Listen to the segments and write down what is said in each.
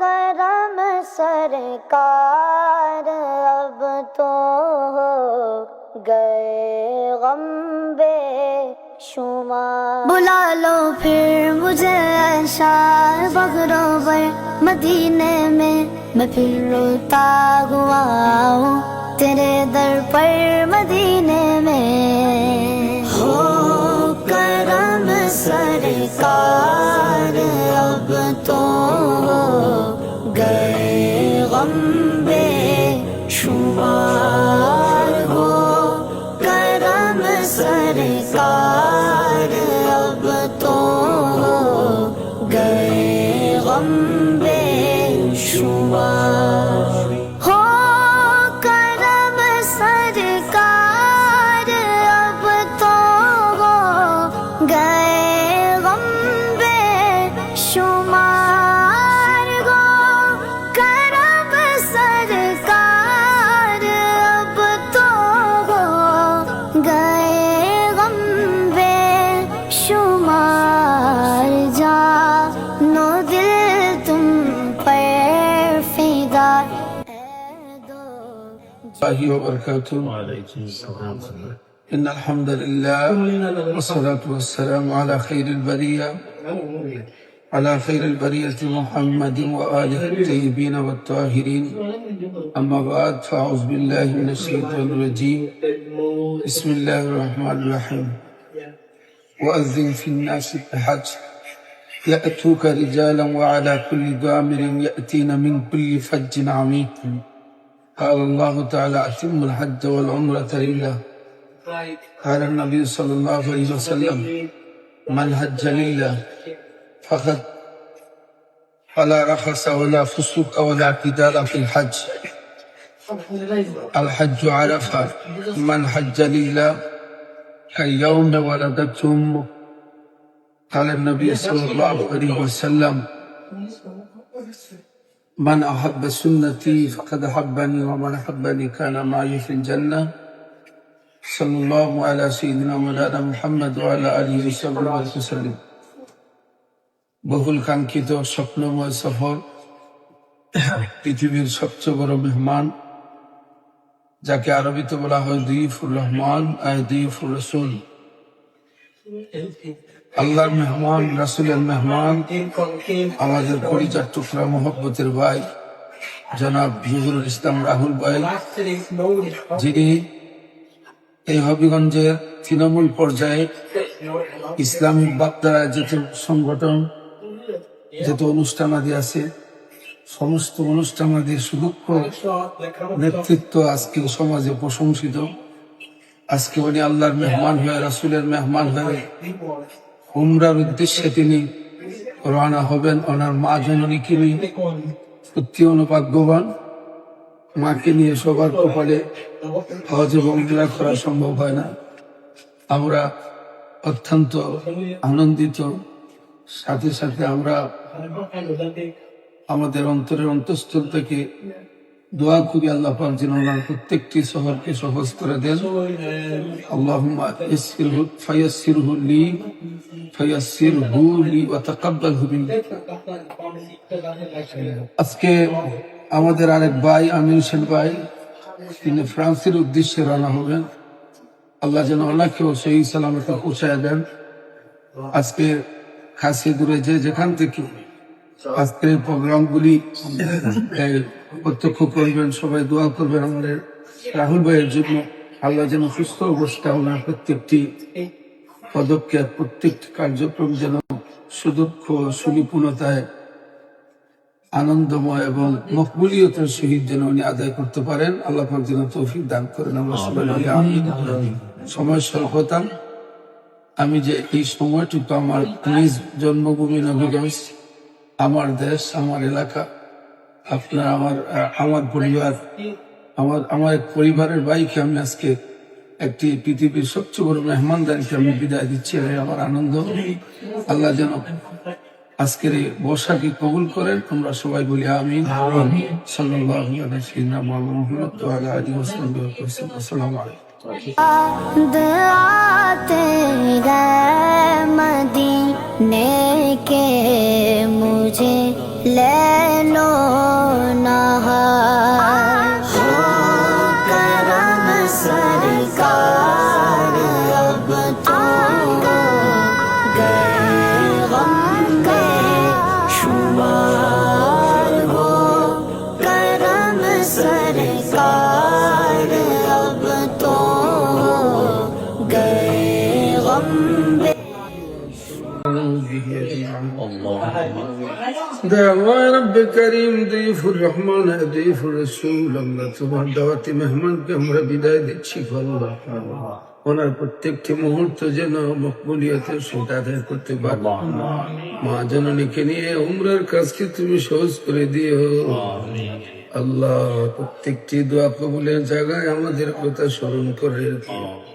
करम सरकार अब तो हो गए गम बे शुमार। बुला लो फिर मुझे शार बगरों पर मदीने में। मैं फिर रोता हुआ हूँ तेरे दर पर मदीने में। हो करम सरकार अब तो بمبے شمار ہو۔ کرم سرکار اب تو گئے غمبے شمار۔ الله وبركاته. إن الحمد لله والصلاة والسلام على خير البرية. على خير البرية محمد وآله الطيبين والطاهرين. أما بعد فأعوذ بالله من الشيطان الرجيم. بسم الله الرحمن الرحيم. وأذن في الناس بالحج يأتوك رجالا وعلى كل ضامر يأتين من كل فج عميق. قال الله تعالى أتم الحج والعمرة لله. قال النبي صلى الله عليه وسلم من حج لله؟ فقد فلا رخص ولا فسوق ولا اعتدال في الحج. الحج عرفة. من حج لله؟ كاليوم ولدته أمه قال النبي صلى الله عليه وسلم. من أحب سنتي فقد أحبني ومن أحبني كان معي في الجنة صلى الله على سيدنا مولانا محمد وعلى آله وصحبه وسلم বহুল কাঙ্ক্ষিত স্বপ্নময় সফর পৃথিবীর সবচেয়ে বড় মেহমান যাকে আরবিতে বলা হয় দুইফুর রহমান আয় দুইফুর রসুল আল্লাহর মেহমান রাসুলের মেহমান আমাদের পরিচার টুকরা মোহব্বতের ভাই জনাব জহুরুল ইসলাম রাহুল ভাই যিনি এই হবিগঞ্জের তৃণমূল পর্যায়ে ইসলামিক বাপ্তারা যত সংগঠন যত অনুষ্ঠান আদি আছে। সমস্ত অনুষ্ঠান আদি সুদক্ষ নেতৃত্ব আজকে সমাজে প্রশংসিত। আজকে উনি আল্লাহর মেহমান হয়ে রাসুলের মেহমান হয়ে উমরার উদ্দেশ্যে তিনি রওনা হবেন ওনার মা জননীকে নিয়ে? সত্যি অনুভাগ্যবান। মাকে নিয়ে সবার কপালে হজ এবং উমরা করা সম্ভব হয় না। আমরা অত্যন্ত আনন্দিত। সাথে সাথে আমরা আমাদের অন্তরের অন্তঃস্থল থেকে দোয়া করি আল্লাহ যেন প্রত্যেকটি শহরকে সহজ করে দেন। ফায়াসসিরহু লি আজকে আমাদের আরেক ভাই আমির হোসেন ভাই, তিনি ফ্রান্সের উদ্দেশ্যে রানা হবেন। আল্লাহ যেন ওনাকেও সেই সালামতে পৌঁছায় দেন। আজকে খাসি দূরে যে যেখান থেকে আজকের প্রোগ্রামগুলি প্রত্যক্ষ করবেন সবাই দোয়া করবেন আমাদের রাহুল ভাইয়ের জন্য। আল্লাহ যেন সুস্থ অবস্থা ওনার প্রত্যেকটি পদক্ষেপ প্রত্যেকটি কার্যক্রম যেন সুদক্ষ সুনিপুণতায় আনন্দময় এবং মকবুলিয়তের সহিত যেন উনি আদায় করতে পারেন। আল্লাহ পাক যেন তৌফিক দান করেন। আমরা সবাই সময় স্বল্পতা। আমি যে এই সময়টুকু আমার নিজ জন্মভূমি নবীগঞ্জ আমার দেশ আমার এলাকা আপনার আমার আমার পরিবার আমার আমার পরিবারের বাইকে আমি আজকে একটি পৃথিবীর সবচেয়ে বড় মেহমানদারিকে আমি বিদায় দিচ্ছি। আমার আনন্দ। আল্লাহ যেন আজকের এই বর্ষাকে কবুল করেন। আমরা সবাই বলি আমি সাল্লাহ আসসালামু আলাইকুম। मदीने के मुझे ले लो नहा دعوة رب كريم ضيف الرحمن ضيف الرسول আল্লাহ তোমার দাওয়াতি মেহমানকে আমরা বিদায় দিচ্ছি আল্লাহ ওনার প্রত্যেকটি মুহূর্ত যেন মকবুলিয়াতে সেটা আদায় করতে পারবো মা জননীকে নিয়ে উমরার কাজকে তুমি সহজ করে দিও আল্লাহ প্রত্যেকটি দোয়া কবুলের জায়গায় আমাদের কথা স্মরণ করে দিও আল্লাহ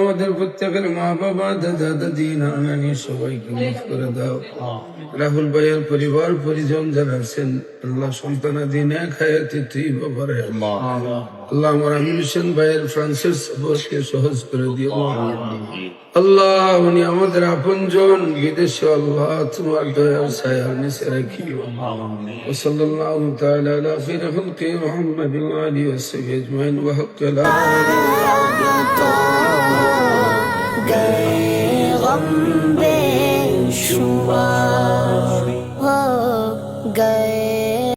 আমাদের প্রত্যেকের মা বাবা দাও। রাহুল ভাইয়ের পরিবার, পরিজন যারা আছেন আল্লাহ সন্তানাদি তুই আল্লাহ আমার হোসেন ভাইয়ের সহজ করে দিও। আল্লাহ, উনি আমাদের আপন জন বিদেশে আল্লাহ তোমার দয়ার ছায়ার নিচে রাখিও। ওসল্লাহ তাআলা আলা ওয়া আলিহি ওয়া সাহবিহি আজমাইন ওয়া غير غم شوار